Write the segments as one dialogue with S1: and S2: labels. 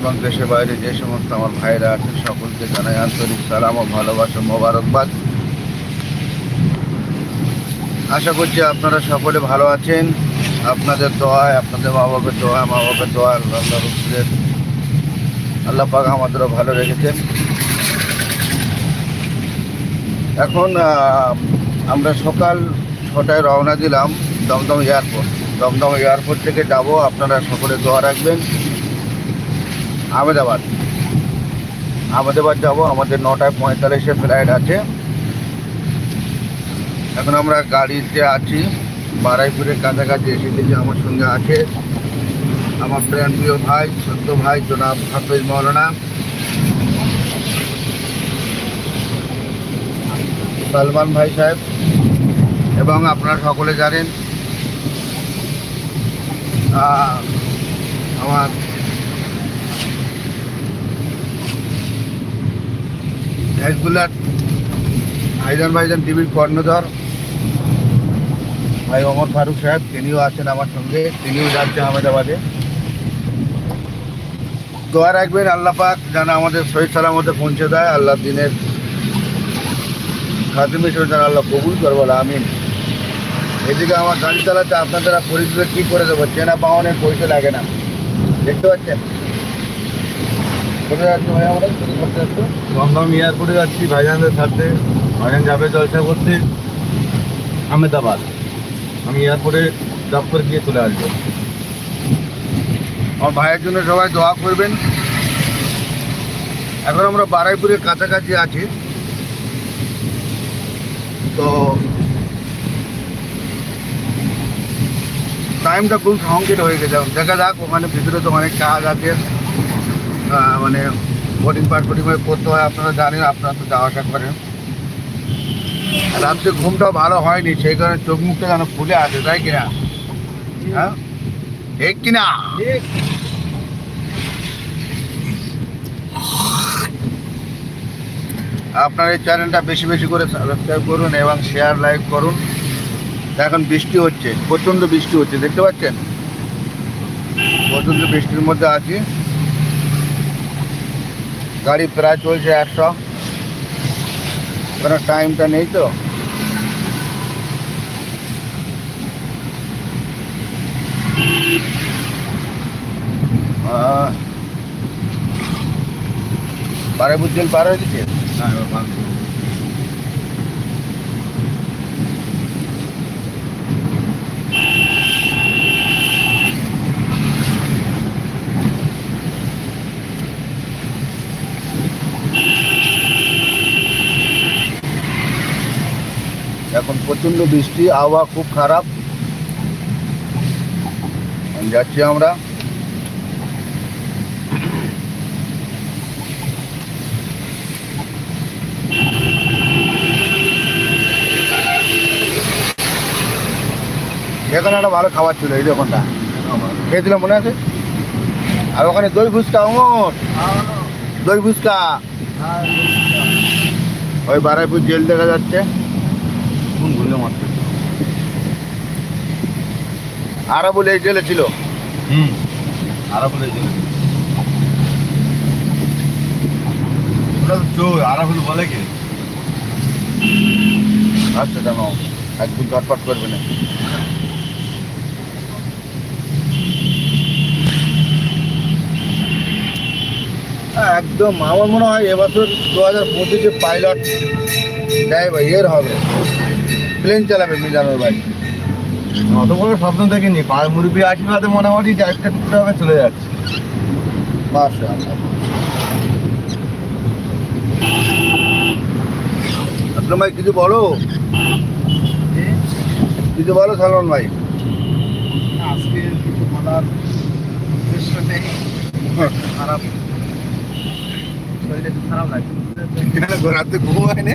S1: এবং দেশের বাইরে যে সমস্ত আমার ভাইরা আছেন সকলকে জানাই আন্তরিক সালাম ও ভালোবাসা মোবারকবাদ। আশা করছি আপনারা সকলে ভালো আছেন। আপনাদের দোয়ায়, আপনাদের মা বাবার দোয়া মা বাবার দোয়া আল্লাহ রসুলের আল্লাহ পাক আমাদেরও ভালো রেখেছেন। এখন আমরা সকাল ছটায় রওনা দিলাম দমদম এয়ারপোর্ট। দমদম এয়ারপোর্ট থেকে যাব। আপনারা সকলে দোয়া রাখবেন। আহমেদাবাদ। আহমেদাবাদ যাব, আমাদের নটায় পঁয়তাল্লিশে ফ্লাইট আছে। এখন আমরা গাড়িতে আছি, বারাইপুরের কাছাকাছি এসে গেছি আমার সঙ্গে আছে। আমার প্রাণ প্রিয় ভাই সত্য ভাই, জনাব হাফেজ মৌলানা। সালমান ভাই সাহেব, এবং আপনারা সকলে জানেন আমার হেজবুল্লার ভাইজান ভাইজান টিভির কর্ণধর। ভাই অমর ফারুক সাহেব, তিনিও আছেন আমার সঙ্গে, তিনিও যাচ্ছেন আহমেদাবাদে। দোয়া রাখবেন, আল্লাহ পাক যেন আমাদের শহীদ সালামতে পৌঁছে দেয়, আল্লাহ দিনের খাতিম হিসেবে যেন আল্লাহ কবুল করব আমিন। এদিকে আমার গাড়ি চালাতে আপনাদের পরিচয় কী করে দেবো? চেনা পাওয়ানের পয়সা লাগে না। দেখতে পাচ্ছেন? কোথায় ভাই আমরা? যাচ্ছি?
S2: দমদম এয়ারপোর্টে যাচ্ছি ভাইজানদের সাথে। ভাইজান যাবে জলসা করতে। আহমেদাবাদ। আমি এয়ারপোর্টে ড্রপ করে গিয়ে চলে আসব।
S1: আমার ভাইয়ের জন্য সবাই দোয়া করবেন। এখন আমরা বারাইপুরের কাছাকাছি আছি। তো টাইমটা খুব সংকীর্ণ হয়ে গেছে। দেখা যাক ওখানে ভিতরে তো অনেক কাজ আছে। মানে বোটিং পার্ট বোটিং করতে হয়, আপনারা জানেন, আপনারা তো যাওয়া আসা করেন। রাত্রে ঘুমটাও ভালো হয়নি, সেই কারণে চোখ মুখটা যেন ফুলে আছে, তাই কিনা? হ্যাঁ? ঠিক কিনা? আপনার এই চ্যানেলটা বেশি বেশি করে সাবস্ক্রাইব করুন এবং শেয়ার লাইক করুন। এখন বৃষ্টি হচ্ছে, প্রচণ্ড বৃষ্টি হচ্ছে, দেখতে পাচ্ছেন? প্রচণ্ড বৃষ্টির মধ্যে আছি। গাড়ি প্রায় চলছে একশো। কোনো টাইমটা নেই তো। পারে বুঝছেন পার হয়ে গেছে
S2: হ্যাঁ
S1: প্রচণ্ড বৃষ্টি, আবহাওয়া খুব খারাপ। যাচ্ছি আমরা। এখানে একটা ভালো খাবার ছিল, এই দোকানটা খেয়েছিলাম মনে আছে? আর ওখানে দই ফুচকা, অমর! দই ফুচকা। ওই বারাইপুর জেল দেখা যাচ্ছে।
S2: মাত্র।
S1: আরা বলে এই জেলে ছিল।
S2: হুম এই ওটা তো চোর বলে কি?
S1: আচ্ছা করবে না। হ্যাঁ, একদম আমার মনে হয় এবছর দু হাজার পঁচিশে পাইলট ড্রাইভার এর হবে। প্লেন চালাবে মিজানুর ভাই।
S2: অত বড় স্বপ্ন দেখিনি পাড় মুরব্বী আশীর্বাদে মোটামুটি চারটা টুকটাকে চলে যাচ্ছে।
S1: মাশাআল্লাহ। আসলাম ভাই কিছু বলো? কিছু বলো সালমান ভাই?
S2: আজকে কিছু বলার উদ্দেশ্য নেই। খারাপ। শরীরে একটু খারাপ লাগছে।
S1: রাতে ঘুম হয় না।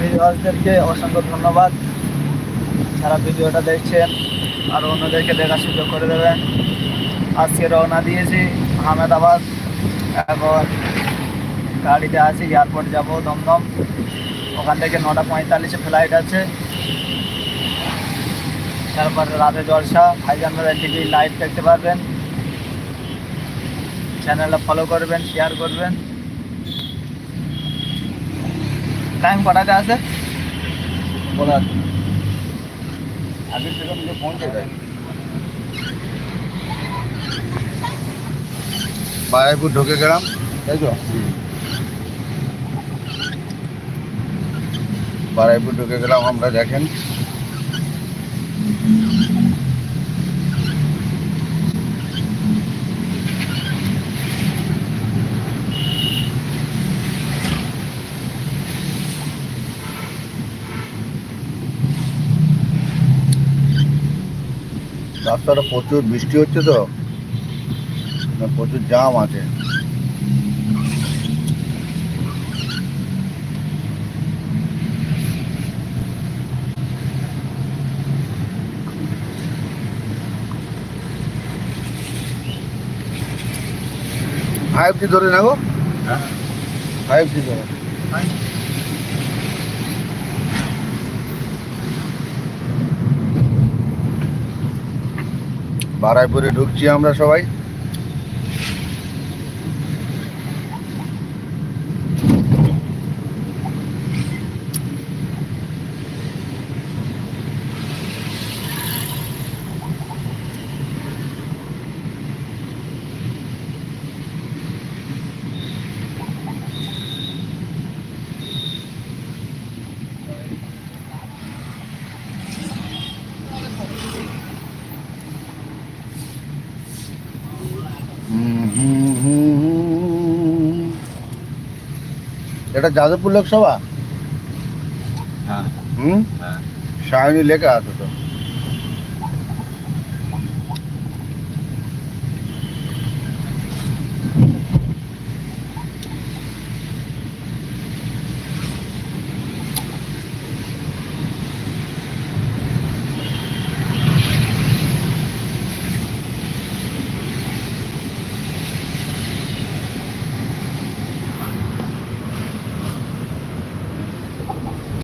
S3: ভিউয়ার্সদেরকে অসংখ্য ধন্যবাদ। যারা ভিডিওটা দেখছেন, আর অন্যদেরকে দেখার সুযোগ করে দেবেন। আজকে রওনা দিয়েছি আহমেদাবাদ, এখন গাড়িতে আছি, এয়ারপোর্ট যাব, দমদম। ওখান থেকে নটা পঁয়তাল্লিশে ফ্লাইট আছে। তারপরে রাতে জলসা ভাইজান মোবাইল টিভি লাইভ দেখতে পারবেন। চ্যানেলটা ফলো করবেন শেয়ার করবেন। টাইম কটাতে আছে
S1: বলার আগের থেকে পৌঁছে বারাইপুর ঢুকে গেলাম। তাই তো? বারাইপুর ঢুকে গেলাম আমরা দেখেন। রাস্তাটা প্রচুর বৃষ্টি হচ্ছে তো। প্রচুর জাম আছে। ফাইভ জি ধরে না গো
S2: হ্যাঁ।
S1: ফাইভ জি ধরে। বারাইপুরে ঢুকছি আমরা সবাই হুম, হুম, হুম, হুম। এটা যাদবপুর লোকসভা
S2: হ্যাঁ
S1: হুম
S2: হ্যাঁ
S1: সায়নী লেখা আছে তো